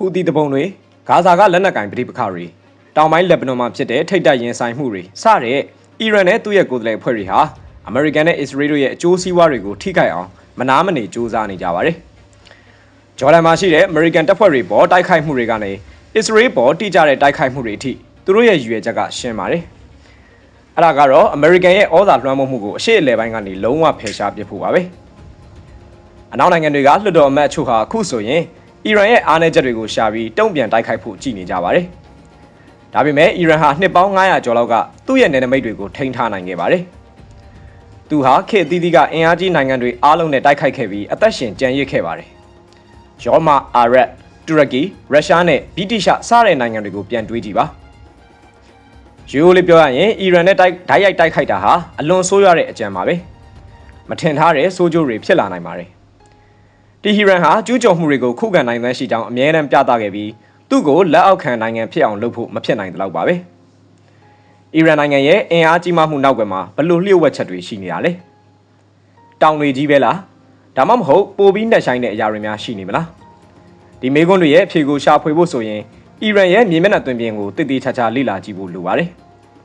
ဟူသီတပုံတွေဂါဇာကလက်နက်ကင်ပဋိပက္ခတွေတောင်ပိုင်းလက်ဘနွန်မှာဖြစ်တဲ့ထိတ်တက်ရင်ဆိုင်မှုတွေစတဲ့အီရန်နဲ့သူ့ရဲ့ကိုယ်စားလှယ်အဖွဲ့တွေဟာအမေရိကန်နဲ့အစ္စရေးတို့ရဲ့အကျိုးစီးပွားတွေကိုထိခိုက်အောင်မနာမနေစူးစမ်းနေကြပါတယ်။ဂျော်ဒန်မှာရှိတဲ့အမေရိကန်တပ်ဖွဲ့တွေပေါ်တိုက်ခိုက်မှုတွေကနေအစ္စရေးပေါ်တိကျတဲ့တိုက်ခိုက်မှုတွေအထိသူတို့ရဲ့ရည်ရွယ်ချက်ကရှင်းပါတယ်။အဲ့ဒါကတော့အမေရိကန်ရဲ့ဩဇာလွှမ်းမိုးမှုကိုအရှိအလဲပိုင်းကနေလုံးဝဖယ်ရှားပစ်ဖို့ပါပဲ။အနောက်နိုင်ငံတွေကလွှတ်တော်အမတ်အချို့ဟာအခုဆိုရင် အီရန်ရဲ့အားနည်းချက်တွေကိုရှာပြီးတုံ့ပြန်တိုက်ခိုက်ဖို့ကြည်နေကြပါတယ်။ဒါပေမဲ့အီရန်ဟာနှစ်ပေါင်း900ကျော်လောက်ကသူ့ရဲ့နယ်နိမိတ်တွေကိုထိန်းထားနိုင်ခဲ့ပါတယ်။သူဟာခေတ်အသီးသီးကအင်အားကြီးနိုင်ငံတွေအားလုံးနဲ့တိုက်ခိုက်ခဲ့ပြီးအသက်ရှင်ကြံရစ်ခဲ့ပါတယ်။ယောမာအာရပ်တူရကီရုရှားနဲ့ဗြိတိရှစတဲ့နိုင်ငံတွေကိုပြန်တွေးကြည့်ပါ။ရိုးရိုးလေးပြောရရင်အီရန်နဲ့တိုက်ဓာတ်ရိုက်တိုက်ခိုက်တာဟာအလွန်ဆိုးရွားတဲ့အကြံပါပဲ။မထင်ထားတဲ့ဆိုးကျိုးတွေဖြစ်လာနိုင်ပါတယ်။ တီဟီရန်ဟာကျူးကျော်မှုတွေကိုခုခံနိုင်သန်းရှိကြောင်းအမြဲတမ်းပြသခဲ့ပြီးသူ့ကိုလက်အောက်ခံနိုင်ငံဖြစ်အောင်လုပ်ဖို့မဖြစ်နိုင်တော့ပါပဲ။အီရန်နိုင်ငံရဲ့အင်အားကြီးမားမှုနောက်ကွယ်မှာဘလို့လျှို့ဝှက်ချက်တွေရှိနေတာလဲ။တောင်တွေကြီးပဲလား။ဒါမှမဟုတ်ပိုပြီးနှက်ဆိုင်တဲ့အရာတွေများရှိနေမလား။ဒီမေကွန်းတွေရဲ့အဖြေကိုရှာဖွေဖို့ဆိုရင်အီရန်ရဲ့မြေမျက်နှာသွင်ပြင်ကိုတည်တည်ချာချာလေ့လာကြည့်ဖို့လိုပါတယ်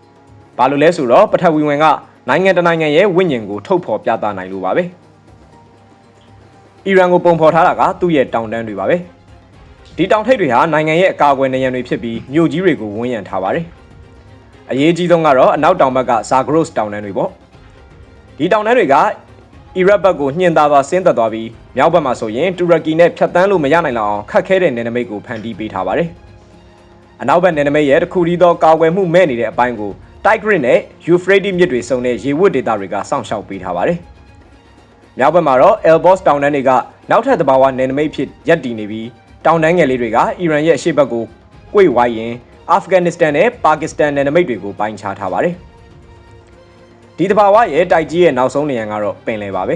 ။ဘာလို့လဲဆိုတော့ပထဝီဝင်ကနိုင်ငံတကာနိုင်ငံရဲ့ဝိညာဉ်ကိုထုတ်ဖော်ပြသနိုင်လို့ပါပဲ။ အီရန်ကိုပုံဖော်ထားတာကသူ့ရဲ့တောင်တန်းတွေပါပဲဒီတောင်ထိပ်တွေဟာနိုင်ငံရဲ့အကာအကွယ်နေရံတွေဖြစ်ပြီးမြို့ကြီးတွေကိုဝန်းရံထားပါတယ်အရေးကြီးဆုံးကတော့အနောက်တောင်ဘက်ကဇာဂရို့စ်တောင်တန်းတွေပေါ့ဒီတောင်တန်းတွေကအီရတ်ဘက်ကိုညှင်သာစွာဆင်းသက်သွားပြီးမြောက်ဘက်မှာဆိုရင်တူရကီနဲ့ဖြတ်တန်းလို့မရနိုင်လောက်အောင်ခက်ခဲတဲ့နယ်နိမိတ်ကိုဖန်တီးပေးထားပါတယ်အနောက်ဘက်နယ်နိမိတ်ရဲ့တစ်ခုတည်းသောကာကွယ်မှုမဲ့နေတဲ့အပိုင်းကိုတိုက်ဂရစ်နဲ့ယူဖရေးတီမြစ်တွေစုံတဲ့ရေဝတ်ဒေသတွေကစောင့်ရှောက်ပေးထားပါတယ် မြောက်ဘက်မှာတော့ Elbos တောင်တန်းတွေကနောက်ထပ်သဘာဝနယ်နိမိတ်ဖြစ်ရပ်တည်နေပြီးတောင်တန်းငယ်လေးတွေကအီရန်ရဲ့အရှေ့ဘက်ကို꿰ဝိုင်းရင်အာဖဂန်နစ္စတန်နဲ့ပါကစ္စတန်နယ်နိမိတ်တွေကိုပိုင်းခြားထားပါတယ်။ဒီသဘာဝရဲ့တိုက်ကြီးရဲ့နောက်ဆုံးနေရာကတော့ပင်လယ်ပါပဲ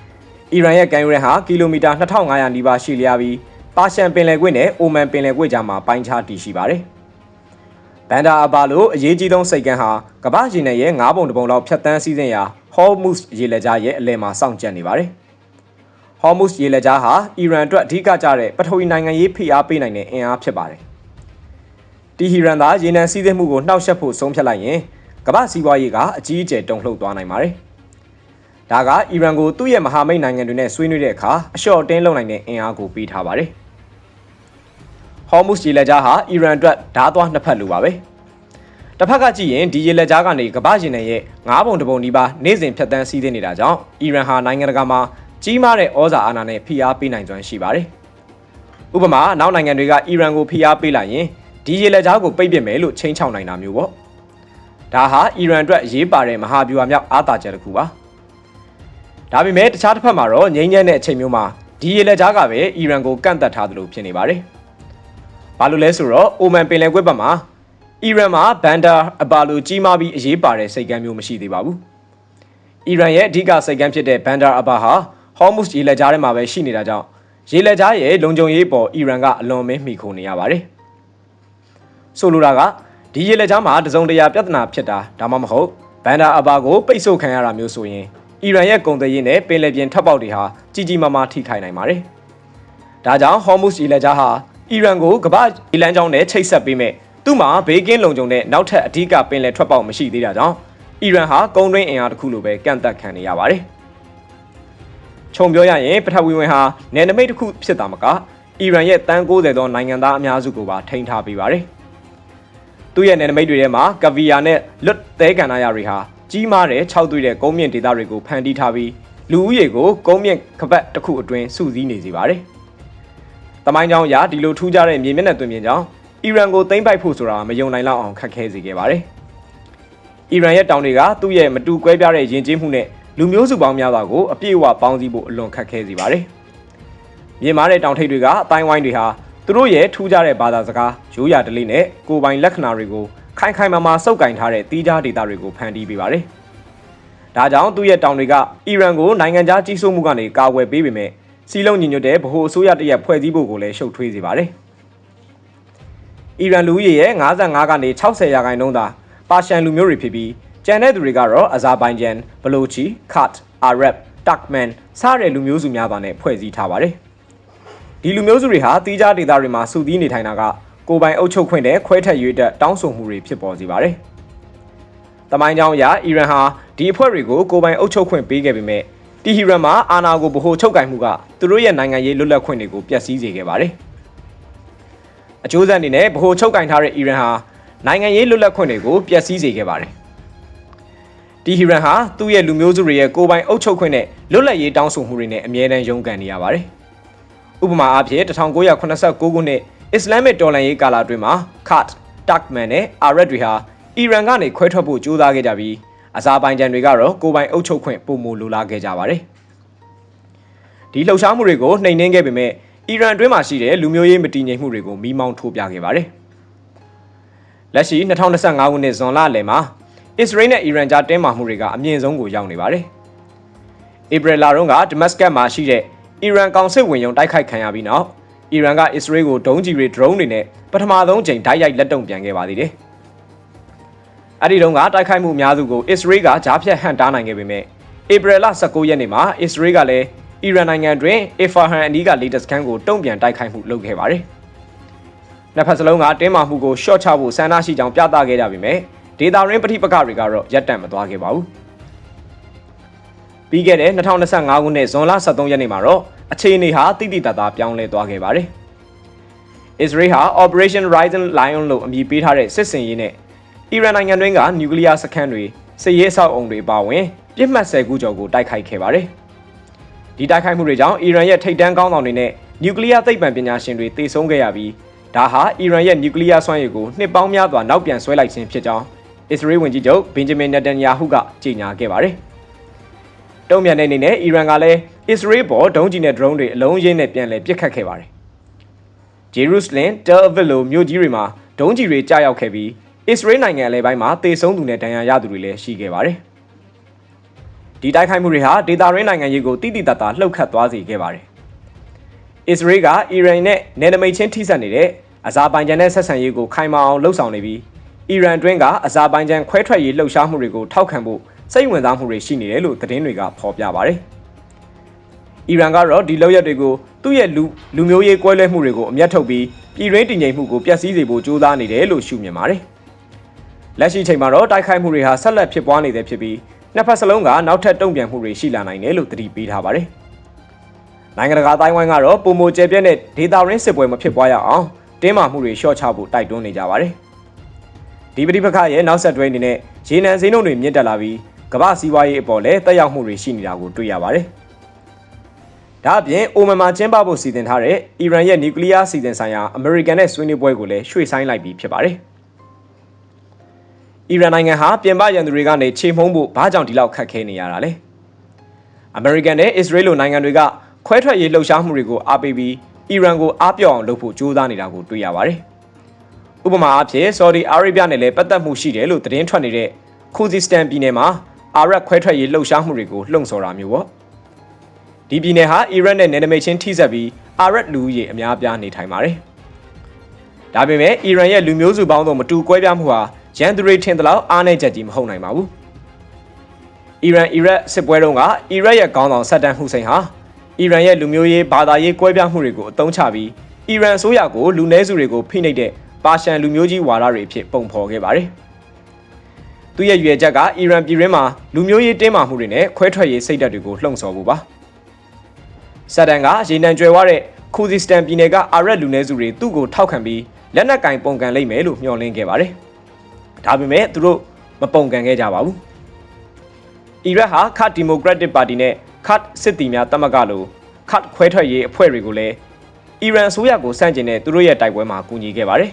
။အီရန်ရဲ့ကန်ယူရန်ဟာကီလိုမီတာ2500နီးပါးရှိလျားပြီးပါရှန်ပင်လယ်ကွေ့နဲ့အိုမန်ပင်လယ်ကွေ့ကြားမှာပိုင်းခြားတည်ရှိပါတယ်။ဘန်ဒါအဘာလိုအရေးကြီးဆုံးစိတ်ကန်းဟာကမ္ဘာရင်နယ်ရဲ့9ပုံတပုံလောက်ဖြတ်တန်းစီးစဉ်ရာ Hormuz ရေလက်ကြားရဲ့အလယ်မှာစောင့်ကြပ်နေပါတယ်။ Hormuz ရေလက်ကြားဟာအီရန်အတွက်အဓိကကျတဲ့ပထဝီနိုင်ငံရေးဖိအားပေးနိုင်တဲ့အင်အားဖြစ်ပါတယ်။တီဟီရန်သာရေနံစည်းစိမ်မှုကိုနှောက်ယှက်ဖို့ဆုံးဖြတ်လိုက်ရင်ကမ္ဘာစီးပွားရေးကအကြီးအကျယ်တုန်လှုပ်သွားနိုင်ပါတယ်။ဒါကအီရန်ကိုသူ့ရဲ့မဟာမိတ်နိုင်ငံတွေနဲ့ဆွေးနွေးတဲ့အခါအလျှော့တင်းလုပ်နိုင်တဲ့အင်အားကိုပေးထားပါတယ်။ Hormuz ရေလက်ကြားဟာအီရန်အတွက်ဓာတ်သွားနှစ်ဖက်လိုပါပဲ။ တစ်ဖက်ကကြည့်ရင်ဒီရေလက်ကြားကနေကမ္ဘာရင်နယ်ရဲ့ငါးပုံတပုံဒီပါနေ့စဉ်ဖြတ်တန်းစီးသင်းနေတာကြောင့်အီရန်ဟာနိုင်ငံတကာမှာကြီးမားတဲ့ဩဇာအာဏာနဲ့ဖိအားပေးနိုင်စွမ်းရှိပါတယ်။ဥပမာနောက်နိုင်ငံတွေကအီရန်ကိုဖိအားပေးလိုက်ရင်ဒီရေလက်ကြားကိုပိတ်ပစ်မယ်လို့ချိန်ချောက်နိုင်တာမျိုးပေါ့။ဒါဟာအီရန်အတွက်အရေးပါတဲ့မဟာဗျူဟာမြောက်အားသာချက်တစ်ခုပါ။ဒါပေမဲ့တခြားတစ်ဖက်မှာတော့ငြိမ်းချမ်းတဲ့အချိန်မျိုးမှာဒီရေလက်ကြားကပဲအီရန်ကိုကန့်သက်ထားသလိုဖြစ်နေပါတယ်။ဘာလို့လဲဆိုတော့အိုမန်ပင်လယ်ကွေ့ဘက်မှာ အီရန်မှာဘန်ဒါအဘာလိုကြီးမားပြီးအရေးပါတဲ့စိတ်ကမ်းမျိုးမရှိသေးပါဘူး။အီရန်ရဲ့အဓိကစိတ်ကမ်းဖြစ်တဲ့ဘန်ဒါအဘာဟာဟော်မုစ်ရေလက်ကြားထဲမှာပဲရှိနေတာကြောင့်ရေလက်ကြားရဲ့လုံခြုံရေးပေါ်အီရန်ကအလွန်မင်းမိခိုနေရပါတယ်။ဆိုလိုတာကဒီရေလက်ကြားမှာတစုံတရာပြဿနာဖြစ်တာဒါမှမဟုတ်ဘန်ဒါအဘာကိုပိတ်ဆို့ခံရတာမျိုးဆိုရင်အီရန်ရဲ့ကုန်သွယ်ရေးနဲ့ပင်လယ်ပြင်ထပ်ပေါက်တွေဟာကြီးကြီးမားမားထိခိုက်နိုင်ပါတယ်။ဒါကြောင့်ဟော်မုစ်ရေလက်ကြားဟာအီရန်ကိုကမ္ဘာဒီလန်ကြောင်းနဲ့ချိတ်ဆက်ပေးမဲ့ သူ့မှာဘေးကင်းလုံခြုံတဲ့နောက်ထပ်အဓိကပင်လယ်ထွက်ပေါက်မရှိသေးတာကြောင့်အီရန်ဟာကုန်းတွင်းအင်အားတစ်ခုလိုပဲကန့်သက်ခံနေရပါတယ်။ခြုံပြောရရင်ပထဝီဝင်ဟာနယ်နိမိတ်တစ်ခုဖြစ်တာမကအီရန်ရဲ့တန်း90သောနိုင်ငံသားအများစုကိုပါထိန်းထားပေးပါတယ်။သူ့ရဲ့နယ်နိမိတ်တွေထဲမှာကဗီယာနဲ့လွတ်သဲကန္နာရတွေဟာကြီးမားတဲ့၆သွေးတဲ့ကုန်းမြင့်ဒေသတွေကိုဖန်တီးထားပြီးလူဦးရေကိုကုန်းမြင့်ခပတ်တစ်ခုအတွင်းစုစည်းနေစေပါတယ်။တမိုင်းကြောင်ရာဒီလိုထူးခြားတဲ့မြေမျက်နှာသွင်ပြင်ကြောင့် အီရန်ကိုသိမ်းပိုက်ဖို့ဆိုတာမယုံနိုင်လောက်အောင်ခက်ခဲစေခဲ့ပါတယ်။အီရန်ရဲ့တောင်တွေကသူ့ရဲ့မတူကွဲပြားတဲ့ယဉ်ကျေးမှုနဲ့လူမျိုးစုပေါင်းများစွာကိုအပြည့်အဝပေါင်းစည်းဖို့အလွန်ခက်ခဲစေပါတယ်။မြင်မာတဲ့တောင်ထိပ်တွေကအတိုင်းဝိုင်းတွေဟာသူတို့ရဲ့ထူးခြားတဲ့ဘာသာစကားရိုးရာဓလေ့နဲ့ကိုယ်ပိုင်လက္ခဏာတွေကိုခိုင်ခိုင်မာမာစုပ်ကင်ထားတဲ့တီးခြားဒေတာတွေကိုဖန်တီးပေးပါတယ်။ဒါကြောင့်သူ့ရဲ့တောင်တွေကအီရန်ကိုနိုင်ငံခြားကြီးစိုးမှုကနေကာကွယ်ပေးပေမဲ့စီလုံးညီညွတ်တဲ့ဗဟိုအစိုးရတရက်ဖွဲ့စည်းဖို့ကိုလည်းရှုပ်ထွေးစေပါတယ်။ အီရန်လူဦးရေရဲ့55ကနေ60ရာခိုင်နှုန်းသာပါရှန်လူမျိုးတွေဖြစ်ပြီးကျန်တဲ့သူတွေကတော့အဇာဘိုင်ဂျန်ဘလိုချီခတ်အာရပ်တက်မန်စတဲ့လူမျိုးစုများပါနဲ့ဖွဲ့စည်းထားပါတယ်ဒီလူမျိုးစုတွေဟာတီးခြားဒေသတွေမှာစုစည်းနေထိုင်တာကကိုယ်ပိုင်အုပ်ချုပ်ခွင့်နဲ့ခွဲထွက်ရွေးတက်တောင်းဆိုမှုတွေဖြစ်ပေါ်စေပါတယ်။တမိုင်းကြောင်းအရအီရန်ဟာဒီအဖွဲ့တွေကိုကိုယ်ပိုင်အုပ်ချုပ်ခွင့်ပေးခဲ့ပေမဲ့တီဟီရန်မှာအာဏာကိုဗဟိုချုပ်ကင်မှုကသူတို့ရဲ့နိုင်ငံရေးလွတ်လပ်ခွင့်တွေကိုပျက်စီးစေခဲ့ပါတယ်။ အကျိုးဆက်အနေနဲ့ဗဟိုချုပ်ကင်ထားတဲ့အီရန်ဟာနိုင်ငံရေးလွတ်လပ်ခွင့်တွေကိုပျက်စီးစေခဲ့ပါတယ်။တီဟီရန်ဟာသူ့ရဲ့လူမျိုးစုတွေရဲ့ကိုယ်ပိုင်အုပ်ချုပ်ခွင့်နဲ့လွတ်လပ်ရေးတောင်းဆိုမှုတွေနဲ့အမြဲတမ်းရုန်းကန်နေရပါတယ်။ဥပမာအားဖြင့်1989ခုနှစ်အစ္စလာမစ်တော်လှန်ရေးကာလအတွင်းမှာခတ်တက်မန်နဲ့အာရက်တွေဟာအီရန်ကနေခွဲထွက်ဖို့ကြိုးစားခဲ့ကြပြီးအဇာဘိုင်ဂျန်တွေကတော့ကိုယ်ပိုင်အုပ်ချုပ်ခွင့်ပုံမလိုလားခဲ့ကြပါတယ်။ဒီလှုပ်ရှားမှုတွေကိုနှိမ်နင်းခဲ့ပေမဲ့ အီရန်အတွင်းမှာရှိတဲ့လူမျိုးရေးမတည်ငြိမ်မှုတွေကိုမိမောင်းထိုးပြခဲ့ပါတယ်။လက်ရှိ2025ခုနှစ်ဇွန်လလယ်မှာအစ္စရေးနဲ့အီရန်ကြားတင်းမာမှုတွေကအမြင့်ဆုံးကိုရောက်နေပါတယ်။ဧပြီလတုန်းကဒမတ်စကတ်မှာရှိတဲ့အီရန်ကောင်စစ်ဝင်ရုံတိုက်ခိုက်ခံရပြီးနောက်အီရန်ကအစ္စရေးကိုဒုံးကျည်တွေ drone တွေနဲ့ပထမဆုံးချိန်ဓာတ်ရိုက်လက်တုံပြန်ခဲ့ပါသေးတယ်။အဲ့ဒီတုန်းကတိုက်ခိုက်မှုအများစုကိုအစ္စရေးကကြားဖြတ်ဟန်တားနိုင်ခဲ့ပေမဲ့ဧပြီလ19ရက်နေ့မှာအစ္စရေးကလည်း အီရန်နိုင်ငံတွင်အီဖာဟန်အနီးကလေတက်စခန်းကိုတုံ့ပြန်တိုက်ခိုက်မှုလုပ်ခဲ့ပါတယ်။နှစ်ဖက်စလုံးကတင်းမာမှုကိုရှော့ချဖို့ဆန္ဒရှိကြောင်းပြသခဲ့ကြပေမဲ့ဒေတာရင်းပဋိပက္ခတွေကတော့ရပ်တန့်မသွားခဲ့ပါဘူး။ပြီးခဲ့တဲ့2025ခုနှစ်ဇွန်လ23ရက်နေ့မှာတော့အခြေအနေဟာတိတိတတ်သားပြောင်းလဲသွားခဲ့ပါတယ်။ Israel ဟာ Operation Rising Lion လို့အမည်ပေးထားတဲ့စစ်စင်ရေးနဲ့အီရန်နိုင်ငံတွင်းကနျူကလ িয়ার စခန်းတွေစစ်ရေးဆောက်အုံတွေပါဝင်ပြစ်မှတ်ဆယ်ခုကျော်ကိုတိုက်ခိုက်ခဲ့ပါတယ်။ ဒီတိုက်ခိုက်မှုတွေကြောင့်အီရန်ရဲ့ထိပ်တန်းကောင်းဆောင်တွေနဲ့နျူကလ িয়ার သိပ္ပံပညာရှင်တွေတေဆုံးခဲ့ရပြီးဒါဟာအီရန်ရဲ့နျူကလ িয়ার စွမ်းရည်ကိုနှစ်ပေါင်းများစွာနောက်ပြန်ဆွဲလိုက်ခြင်းဖြစ်ကြောင်းအစ္စရေးဝန်ကြီးချုပ်ဘင်ဂျမင်နက်တန်ယာဟုကကြေညာခဲ့ပါတယ်။တုံ့ပြန်တဲ့အနေနဲ့အီရန်ကလည်းအစ္စရေးပေါ်ဒုံးကျည်နဲ့ drone တွေအလုံးရင်းနဲ့ပြန်လည်ပစ်ခတ်ခဲ့ပါတယ်။ဂျေရုဆလင်၊တယ်အဗစ်လိုမြို့ကြီးတွေမှာဒုံးကျည်တွေကြားရောက်ခဲ့ပြီးအစ္စရေးနိုင်ငံအလဲပိုင်းမှာတေဆုံးသူနဲ့ဒဏ်ရာရသူတွေလည်းရှိခဲ့ပါတယ်။ ဒီတိုက်ခိုက်မှုတွေဟာဒေတာရင်းနိုင်ငံရေးကိုတိတိတတ်တာလှုပ်ခတ်သွားစေခဲ့ပါတယ်။အစ္စရေးကအီရန်နဲ့နယ်နိမိတ်ချင်းထိစပ်နေတဲ့အဇာဘိုင်ဂျန်နဲ့ဆက်ဆံရေးကိုခိုင်မာအောင်လှုပ်ဆောင်နေပြီးအီရန်တွင်းကအဇာဘိုင်ဂျန်ခွဲထွက်ရေးလှုပ်ရှားမှုတွေကိုထောက်ခံဖို့စိတ်ဝင်စားမှုတွေရှိနေတယ်လို့သတင်းတွေကဖော်ပြပါတယ်။အီရန်ကတော့ဒီလောက်ရက်တွေကိုသူ့ရဲ့လူလူမျိုးရေးကွဲလွဲမှုတွေကိုအမျက်ထုတ်ပြီးပြည်ရင်းတည်ငြိမ်မှုကိုပျက်စီးစေဖို့ကြိုးစားနေတယ်လို့ရှုမြင်ပါတယ်။လက်ရှိချိန်မှာတော့တိုက်ခိုက်မှုတွေဟာဆက်လက်ဖြစ်ပွားနေသေးဖြစ်ပြီး နှစ်ဖက်စလုံးကနောက်ထပ်တုံ့ပြန်မှုတွေရှိလာနိုင်တယ်လို့သတိပေးထားပါတယ်။နိုင်ငံတကာတိုင်းဝိုင်းကတော့ပုံမကျဲပြက်တဲ့ဒေတာရင်းစစ်ပွဲမဖြစ်ပွားရအောင်တင်းမာမှုတွေလျှော့ချဖို့တိုက်တွန်းနေကြပါတယ်။ဒီပဋိပက္ခရဲ့နောက်ဆက်တွဲအနေနဲ့ရေနံစင်းတို့တွေမြင့်တက်လာပြီးကမ္ဘာစီးပွားရေးအပေါ်လည်းတက်ရောက်မှုတွေရှိနေတာကိုတွေ့ရပါတယ်။ဒါအပြင်အိုမန်မှာကျင်းပဖို့စီစဉ်ထားတဲ့အီရန်ရဲ့နျူကလ িয়ার စီစဉ်ဆိုင်ရာအမေရိကန်နဲ့ဆွေးနွေးပွဲကိုလည်းရွှေ့ဆိုင်းလိုက်ပြီးဖြစ်ပါတယ်။ အီရန်နိုင်ငံဟာပြင်ပရန်သူတွေကနေခြေမှုန်းဖို့ဘာကြောင့်ဒီလောက်ခက်ခဲနေရတာလဲ။အမေရိကန်နဲ့အစ္စရေးလိုနိုင်ငံတွေကခွဲထွက်ရေးလှုပ်ရှားမှုတွေကိုအားပေးပြီးအီရန်ကိုအားပြော့အောင်လုပ်ဖို့ကြိုးစားနေတာကိုတွေ့ရပါတယ်။ဥပမာအားဖြင့်ဆော်ဒီအာရေဗျနဲ့လည်းပတ်သက်မှုရှိတယ်လို့သတင်းထွက်နေတဲ့ခိုဇီစတန်ပြည်နယ်မှာအာရပ်ခွဲထွက်ရေးလှုပ်ရှားမှုတွေကိုလှုံ့ဆော်တာမျိုးပေါ့ဒီပြည်နယ်ဟာအီရတ်နဲ့နယ်နိမိတ်ချင်းထိစပ်ပြီးအာရပ်လူဦးရေအများပြားနေထိုင်ပါတယ်ဒါပေမဲ့အီရန်ရဲ့လူမျိုးစုပေါင်းသောမတူကွဲပြားမှုဟာ ရန်သူတွေထင်သလောက်အားနည်းချက်ကြီးမဟုတ်နိုင်ပါဘူးအီရန်အီရတ်စစ်ပွဲတုန်းကအီရတ်ရဲ့ခေါင်းဆောင်ဆတ်တန်ဟူစိန်ဟာအီရန်ရဲ့လူမျိုးရေးဘာသာရေးကွဲပြားမှုတွေကိုအသုံးချပြီးအီရန်အစိုးရကိုလူနည်းစုတွေကိုဖိနှိပ်တဲ့ပါရှန်လူမျိုးကြီးဝါဒတွေအဖြစ်ပုံဖော်ခဲ့ပါတယ်။သူရဲ့ရွေချက်ကအီရန်ပြည်ရင်းမှာလူမျိုးရေးတင်းမာမှုတွေနဲ့ခွဲထွက်ရေးစိတ်ဓာတ်တွေကိုလှုံ့ဆော်ဖို့ပါဆဒန်ကရေနံကျွယ်ဝတဲ့ခူဇီစတန်ပြည်နယ်ကအာရက်လူနည်းစုတွေသူ့ကိုထောက်ခံပြီးလက်နက်ကင်ပုံကန်လိမ့်မယ်လို့မျှော်လင့်ခဲ့ပါတယ် ဒါပေမဲ့သူတို့မပုံကန်ခဲ့ကြပါဘူးအီရတ်ဟာခတ်ဒီမိုကရက်တစ်ပါတီနဲ့ခတ်စစ်တီများတမကလိုခတ်ခွဲထွက်ရေးအဖွဲ့တွေကိုလည်းအီရန်အစိုးရကိုစန့်ကျင်တဲ့သူတို့ရဲ့တိုက်ပွဲမှာကူညီခဲ့ပါတယ်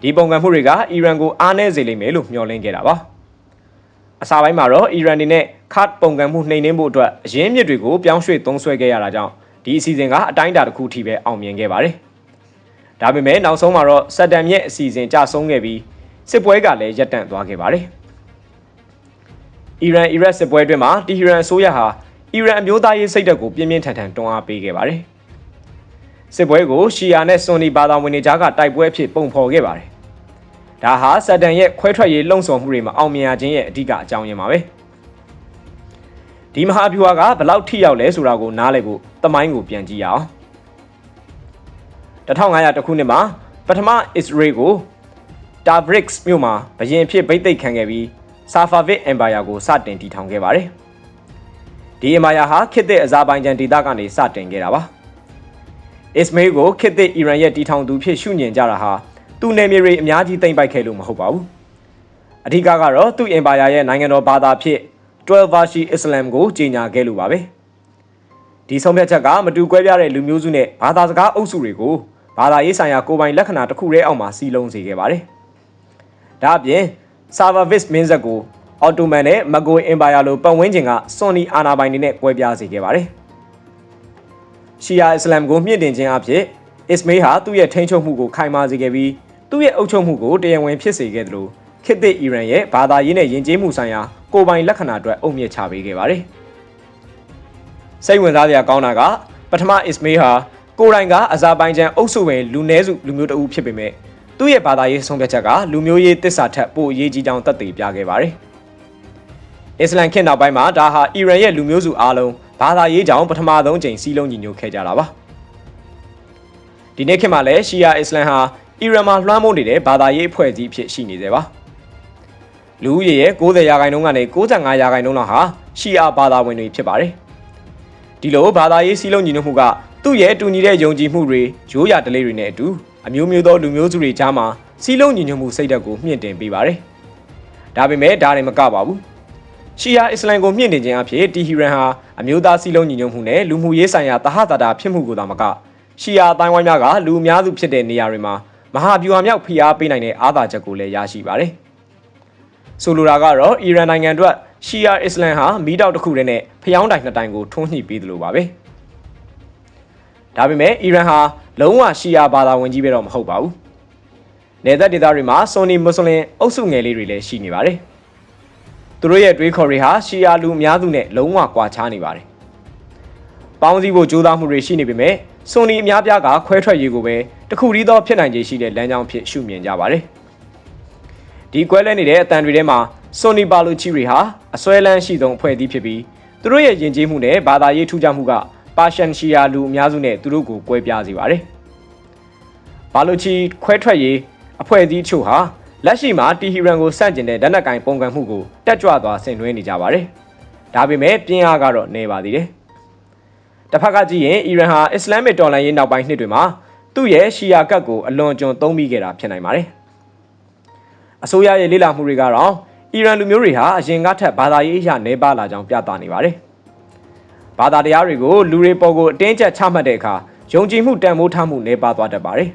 ဒီပုံကံမှုတွေကအီရန်ကိုအားနည်းစေလိမ့်မယ်လို့မျှော်လင့်ခဲ့တာပါအစာပိုင်းမှာတော့အီရန်နေနဲ့ခတ်ပုံကံမှုနှိမ်နင်းဖို့အတွက်အရင်းမြစ်တွေကိုပြောင်းရွှေ့သုံးဆွဲခဲ့ရတာကြောင့်ဒီအစီအစဉ်ကအတိုင်းအတာတစ်ခုထိပဲအောင်မြင်ခဲ့ပါတယ်ဒါပေမဲ့နောက်ဆုံးမှာတော့စက်တမ်ရဲ့အစီအစဉ်ကျဆုံးခဲ့ပြီး စစ်ပွဲကလည်းရပ်တန့်သွားခဲ့ပါတယ်အီရန်အီရတ်စစ်ပွဲအတွင်းမှာတီဟီရန်အစိုးရဟာအီရန်အမျိုးသားရေးစိတ်ဓာတ်ကိုပြင်းပြင်းထန်ထန်တွန်းအားပေးခဲ့ပါတယ်စစ်ပွဲကိုရှီယာနဲ့ဆွန်နီဘာသာဝင်တွေကြားကတိုက်ပွဲအဖြစ်ပုံဖော်ခဲ့ပါတယ်ဒါဟာစက်တန်ရဲ့ခွဲထွက်ရေးလှုံ့ဆော်မှုတွေမှာအောင်မြင်ရခြင်းရဲ့အဓိကအကြောင်းရင်းပါပဲဒီမဟာဗျူဟာကဘယ်လောက်ထိရောက်လဲဆိုတာကိုနားလည်ဖို့တမိုင်းကိုပြန်ကြည့်ရအောင်1500တခုနှစ်မှာပထမအစ္စရေးကို တာဘရစ်မြို့မှာဘရင်ဖြစ်ဗိတ်သိက်ခံခဲ့ပြီးဆာဖာဗစ်အင်ပါယာကိုစတင်တည်ထောင်ခဲ့ပါတယ်။ဒီအင်ပါယာဟာခေတ်သစ်အဇာဘိုင်ဂျန်ဒေသကနေစတင်ခဲ့တာပါ။အစ္စမေးကိုခေတ်သစ်အီရန်ရဲ့တည်ထောင်သူဖြစ်ရှုမြင်ကြတာဟာသူ့နယ်မြေတွေအများကြီးသိမ်းပိုက်ခဲ့လို့မဟုတ်ပါဘူး။အဓိကကတော့သူ့အင်ပါယာရဲ့နိုင်ငံတော်ဘာသာဖြစ်12ဘာရှိအစ္စလမ်ကိုကြီးညာခဲ့လို့ပါပဲ။ဒီဆုံးဖြတ်ချက်ကမတူကွဲပြားတဲ့လူမျိုးစုနဲ့ဘာသာစကားအုပ်စုတွေကိုဘာသာရေးဆိုင်ရာကိုယ်ပိုင်လက္ခဏာတစ်ခုတည်းအောက်မှာစီလုံးစေခဲ့ပါတယ်။ ဒါအပြင်ဆာဗာဗစ်မင်းဆက်ကိုအော်တိုမန်နဲ့မဂိုအင်ပါယာလိုပတ်ဝန်းကျင်ကစွန်နီအာနာပိုင်တွေနဲ့ကွဲပြားစေခဲ့ပါတယ်။ရှီယာအစ္စလမ်ကိုမြင့်တင်ခြင်းအဖြစ်အစ္စမေးဟာသူ့ရဲ့ထိန်းချုပ်မှုကိုခိုင်မာစေခဲ့ပြီးသူ့ရဲ့အုပ်ချုပ်မှုကိုတရားဝင်ဖြစ်စေခဲ့တယ်လို့ခေတ်သစ်အီရန်ရဲ့ဘာသာရေးနဲ့ယဉ်ကျေးမှုဆိုင်ရာကိုယ်ပိုင်လက္ခဏာအတွက်အုတ်မြစ်ချပေးခဲ့ပါတယ်။စိတ်ဝင်စားစရာကောင်းတာကပထမအစ္စမေးဟာကိုယ်တိုင်ကအဇာဘိုင်ဂျန်အုပ်စုဝင်လူနည်းစုလူမျိုးတအုပ်ဖြစ်ပေမဲ့ သူ့ရဲ့ဘာသာရေးဆုံးဖြတ်ချက်ကလူမျိုးရေးတစ္ဆာထက်ပိုအရေးကြီးကြောင်းသက်သေပြခဲ့ပါတယ်။အစ္စလမ်ခေတ်နောက်ပိုင်းမှာဒါဟာအီရန်ရဲ့လူမျိုးစုအားလုံးဘာသာရေးကြောင့်ပထမဆုံးချိန်စီးလုံးညီညွတ်ခဲ့ကြတာပါ။ဒီနေ့ခေတ်မှာလည်းရှီယာအစ္စလမ်ဟာအီရန်မှာလွှမ်းမိုးနေတဲ့ဘာသာရေးအဖွဲ့အစည်းဖြစ်ရှိနေသေးပါ။လူဦးရေရဲ့90ရာခိုင်နှုန်းကနေ95ရာခိုင်နှုန်းလောက်ဟာရှီယာဘာသာဝင်တွေဖြစ်ပါတယ်။ဒီလိုဘာသာရေးစီးလုံးညီညွတ်မှုကသူ့ရဲ့တူညီတဲ့ယုံကြည်မှုတွေရိုးရာဓလေ့တွေနဲ့အတူ အမျိုးမျိုးသောလူမျိုးစုတွေကြားမှာစီးလုံးညီညွတ်မှုစိတ်ဓာတ်ကိုမြင့်တင်ပေးပါတယ်။ဒါပေမဲ့ဒါတွေမကပါဘူး။ရှီယာအစ္စလမ်ကိုမြင့်တင်ခြင်းအဖြစ်တီဟီရန်ဟာအမျိုးသားစီးလုံးညီညွတ်မှုနဲ့လူမှုရေးဆိုင်ရာတဟတာတာဖြစ်မှုကိုသာမကရှီယာအတိုင်းဝိုင်းများကလူအများစုဖြစ်တဲ့နေရာတွေမှာမဟာဗျူဟာမြောက်ဖိအားပေးနိုင်တဲ့အားသာချက်ကိုလည်းရရှိပါတယ်။ဆိုလိုတာကတော့အီရန်နိုင်ငံအတွက်ရှီယာအစ္စလမ်ဟာမီးတောက်တစ်ခုတည်းနဲ့ဖျောင်းတိုင်နှစ်တိုင်ကိုထွန်းညှိပေးသလိုပါပဲ။ ဒါပေမဲ့အီရန်ဟာလုံးဝရှီယာဘာသာဝင်ကြီးပဲတော့မဟုတ်ပါဘူး။နယ်သက်ဒေသတွေမှာဆွန်နီမွတ်စလင်အုပ်စုငယ်လေးတွေလည်းရှိနေပါတယ်။သူတို့ရဲ့တွေးခေါ်တွေဟာရှီယာလူအများစုနဲ့လုံးဝကွာခြားနေပါတယ်။ပေါင်းစည်းဖို့ကြိုးစားမှုတွေရှိနေပေမဲ့ဆွန်နီအများပြားကခွဲထွက်ရေးကိုပဲတခုတည်းသောဖြစ်နိုင်ခြေရှိတဲ့လမ်းကြောင်းဖြစ်ရှုမြင်ကြပါတယ်။ဒီကွဲလဲနေတဲ့အတန်တွေထဲမှာဆွန်နီပါလိုချီတွေဟာအစွဲလန်းရှိဆုံးအဖွဲ့အစည်းဖြစ်ပြီးသူတို့ရဲ့ယဉ်ကျေးမှုနဲ့ဘာသာရေးထူးခြားမှုက ပါရှန်ရှီယာလူအများစုနဲ့သူတို့ကိုကွဲပြားစေပါတယ်။ဘာလိုချီခွဲထွက်ရေးအဖွဲ့အစည်းချို့ဟာလက်ရှိမှာတီဟီရန်ကိုစန့်ကျင်တဲ့လက်နက်ကင်ပုံကံမှုကိုတက်ကြွသွားဆင်နွှဲနေကြပါတယ်။ဒါပေမဲ့ပြင်းအားကတော့နေပါသေးတယ်။တစ်ဖက်ကကြည့်ရင်အီရန်ဟာအစ္စလာမစ်တော်လှန်ရေးနောက်ပိုင်းနှစ်တွေမှာသူ့ရဲ့ရှီယာကတ်ကိုအလွန်ကျွံသုံးပြီးခဲ့တာဖြစ်နိုင်ပါတယ်။အစိုးရရဲ့လေ့လာမှုတွေကတော့အီရန်လူမျိုးတွေဟာအရင်ကထက်ဘာသာရေးအရနေပါလာကြောင်းပြသနေပါတယ်။ ဘာသာတရားတွေကိုလူတွေပေါ်ကိုအတင်းကျပ်ချမှတ်တဲ့အခါယုံကြည်မှုတန်ဖိုးထားမှုနေပါသွားတတ်ပါတယ်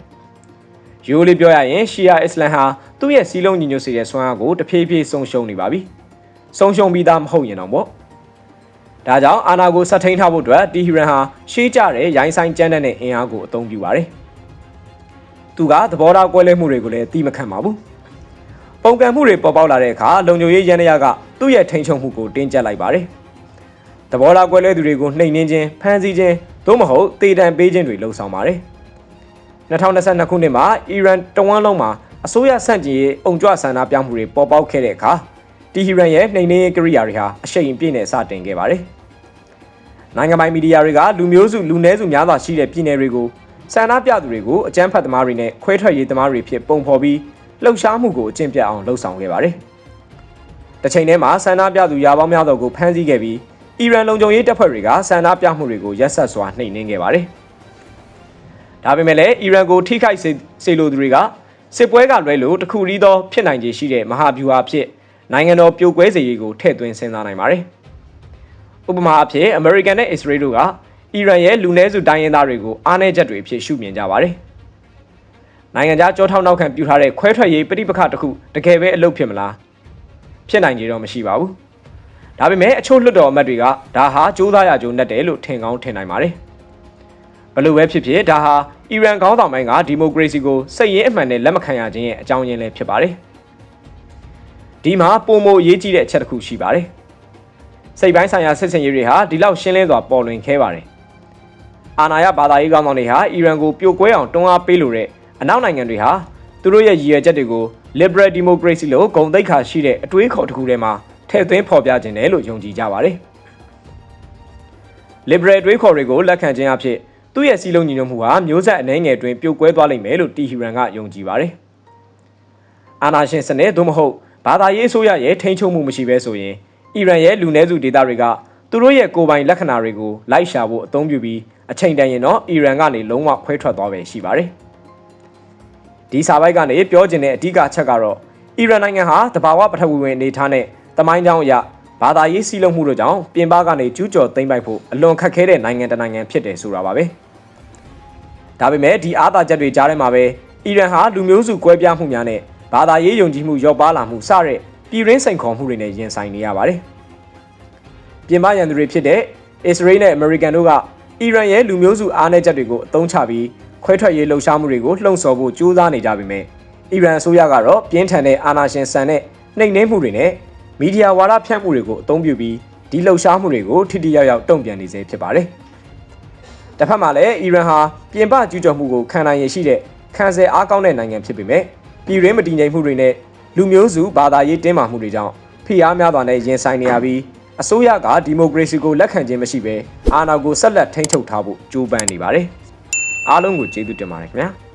။ရိုးလေးပြောရရင်ရှီယာအစ္စလမ်ဟာသူ့ရဲ့စီးလုံးညီညွတ်စေတဲ့ဆွမ်းအားကိုတဖြည်းဖြည်းဆုံးရှုံးနေပါပြီ။ဆုံးရှုံးပြီးသားမဟုတ်ရင်တော့ပေါ့။ဒါကြောင့်အာနာကိုဆက်ထိန်ထားဖို့အတွက်တီဟီရန်ဟာရှေးကြတဲ့ရိုင်းဆိုင်ကြမ်းတဲ့အင်အားကိုအသုံးပြုပါတယ်။သူကသဘောထားကွဲလွဲမှုတွေကိုလည်းတီးမခံပါဘူး။ပုံကံမှုတွေပေါ်ပေါက်လာတဲ့အခါလုံခြုံရေးရန်ရကသူ့ရဲ့ထိန်ချုံမှုကိုတင်းကျပ်လိုက်ပါတယ်။ သဘောထားကွဲလွဲသူတွေကိုနှိမ်နင်းခြင်းဖမ်းဆီးခြင်းသို့မဟုတ်တေတံပေးခြင်းတွေလှုံ့ဆော်ပါတယ်2022ခုနှစ်မှာအီရန်တဝန်းလုံးမှာအစိုးရဆန့်ကျင်ရေးအုံကြွဆန္ဒပြမှုတွေပေါ်ပေါက်ခဲ့တဲ့အခါတီဟီရန်ရဲ့နှိမ်နင်းရေးကိရိယာတွေဟာအရှိန်ပြည့်နဲ့စတင်ခဲ့ပါတယ်နိုင်ငံပိုင်မီဒီယာတွေကလူမျိုးစုလူနည်းစုများစွာရှိတဲ့ပြည်နယ်တွေကိုဆန္ဒပြသူတွေကိုအကြမ်းဖက်သမားတွေနဲ့ခွဲထွက်ရေးသမားတွေဖြစ်ပုံဖော်ပြီးလှုပ်ရှားမှုကိုအကျင့်ပြတ်အောင်လှုံ့ဆော်ခဲ့ပါတယ်။တစ်ချိန်တည်းမှာဆန္ဒပြသူရာပေါင်းများစွာကိုဖမ်းဆီးခဲ့ပြီး အီရန်လုံခြုံရေးတပ်ဖွဲ့တွေကဆန္ဒပြမှုတွေကိုရက်ဆက်စွာနှိမ်နင်းခဲ့ပါတယ်။ဒါပေမဲ့လည်းအီရန်ကိုထိခိုက်စေလိုသူတွေကစစ်ပွဲကလွဲလို့တခုရီးသောဖြစ်နိုင်ခြေရှိတဲ့မဟာဗျူဟာဖြစ်နိုင်ငံတော်ပြိုကွဲစေရေးကိုထည့်သွင်းစဉ်းစားနိုင်ပါတယ်။ဥပမာအဖြစ်အမေရိကန်နဲ့အစ္စရေးတို့ကအီရန်ရဲ့လူနည်းစုတိုင်းရင်းသားတွေကိုအားနည်းချက်တွေဖြစ်ရှုမြင်ကြပါတယ်။နိုင်ငံခြားကြောထောက်နောက်ခံပြုထားတဲ့ခွဲထွက်ရေးပြဋိပက္ခတစ်ခုတကယ်ပဲအလုပ်ဖြစ်မလားဖြစ်နိုင်ကြတော့မရှိပါဘူး။ ဒါပေမဲ့အချို့လွှတ်တော်အမတ်တွေကဒါဟာကြိုးစားရကြိုးနဲ့တယ်လို့ထင်ကောင်းထင်နိုင်ပါတယ်ဘလို့ပဲဖြစ်ဖြစ်ဒါဟာအီရန်ခေါင်းဆောင်ပိုင်းကဒီမိုကရေစီကိုစိတ်ရင်းအမှန်နဲ့လက်မခံရခြင်းရဲ့အကြောင်းရင်းလည်းဖြစ်ပါတယ်ဒီမှာပုံမအရေးကြီးတဲ့အချက်တစ်ခုရှိပါတယ်စိတ်ပိုင်းဆိုင်ရာစစ်စင်ရေးတွေဟာဒီလောက်ရှင်းလင်းစွာပေါ်လွင်ခဲပါတယ်အာဏာရဘာသာရေးကောင်းဆောင်တွေဟာအီရန်ကိုပြိုကွဲအောင်တွန်းအားပေးလို့တဲ့အနောက်နိုင်ငံတွေဟာသူတို့ရဲ့ရည်ရွယ်ချက်တွေကို liberal democracy လို့ဂုဏ်သိက္ခာရှိတဲ့အတွေးခေါ်တစ်ခုထဲမှာ ထည့်သွင်းဖော်ပြခြင်းတယ်လို့ယုံကြည်ကြပါတယ်။ liberal တွေးခေါ်တွေကိုလက်ခံခြင်းအဖြစ်သူ့ရဲ့စီလုံးညီညွတ်မှုဟာမျိုးဆက်အနှဲငယ်တွင်ပြိုကွဲသွားလိမ့်မယ်လို့တီဟီရန်ကယုံကြည်ပါတယ်။အာနာရှင်စနစ်သို့မဟုတ်ဘာသာရေးအစိုးရရဲ့ထိန်းချုပ်မှုမရှိဘဲဆိုရင်အီရန်ရဲ့လူနည်းစုဒေသတွေကသူတို့ရဲ့ကိုယ်ပိုင်လက္ခဏာတွေကိုလိုက်ရှာဖို့အသုံးပြုပြီးအချိန်တန်ရင်တော့အီရန်ကနေလုံးဝခွဲထွက်သွားပဲရှိပါတယ်။ဒီစာပိုက်ကနေပြောချင်တဲ့အဓိကအချက်ကတော့အီရန်နိုင်ငံဟာတဘာဝပထဝီဝင်အနေထားနဲ့ တမိုင်းကြောင်းအရဘာသာရေးစည်းလုံးမှုတို့ကြောင့်ပြင်ပကနေကျူးကျော်သိမ်းပိုက်ဖို့အလွန်ခက်ခဲတဲ့နိုင်ငံတစ်နိုင်ငံဖြစ်တယ်ဆိုတာပါပဲ။ဒါပေမဲ့ဒီအားသာချက်တွေကြားထဲမှာပဲအီရန်ဟာလူမျိုးစုကွဲပြားမှုများနဲ့ဘာသာရေးယုံကြည်မှုလျော့ပါလာမှုစတဲ့ပြည်ရင်းစိန်ခေါ်မှုတွေနဲ့ရင်ဆိုင်နေရပါတယ်။ပြင်ပရန်သူတွေဖြစ်တဲ့အစ္စရေးနဲ့အမေရိကန်တို့ကအီရန်ရဲ့လူမျိုးစုအားနည်းချက်တွေကိုအသုံးချပြီးခွဲထွက်ရေးလှုပ်ရှားမှုတွေကိုလှုံ့ဆော်ဖို့ကြိုးစားနေကြပေမဲ့အီရန်အစိုးရကတော့ပြင်းထန်တဲ့အာဏာရှင်ဆန်တဲ့နှိမ်နင်းမှုတွေနဲ့ မီဒီယာဝါဒဖြန့်မှုတွေကိုအသုံးပြုပြီးဒီလှုပ်ရှားမှုတွေကိုထိထိရောက်ရောက်တုံ့ပြန်နေစေဖြစ်ပါတယ်။တစ်ဖက်မှာလည်းအီရန်ဟာပြင်ပကျူးကျော်မှုကိုခံနိုင်ရရှိတဲ့ခံဆယ်အားကောင်းတဲ့နိုင်ငံဖြစ်ပေမဲ့ပြည်ရင်းမတည်ငြိမ်မှုတွေနဲ့လူမျိုးစုဘာသာရေးတင်းမာမှုတွေကြောင့်ဖိအားများစွာနဲ့ရင်ဆိုင်နေရပြီးအစိုးရကဒီမိုကရေစီကိုလက်ခံခြင်းမရှိဘဲအာဏာကိုဆက်လက်ထိန်းချုပ်ထားဖို့ကြိုးပမ်းနေပါတယ်။အားလုံးကိုကျေးဇူးတင်ပါတယ်ခင်ဗျာ။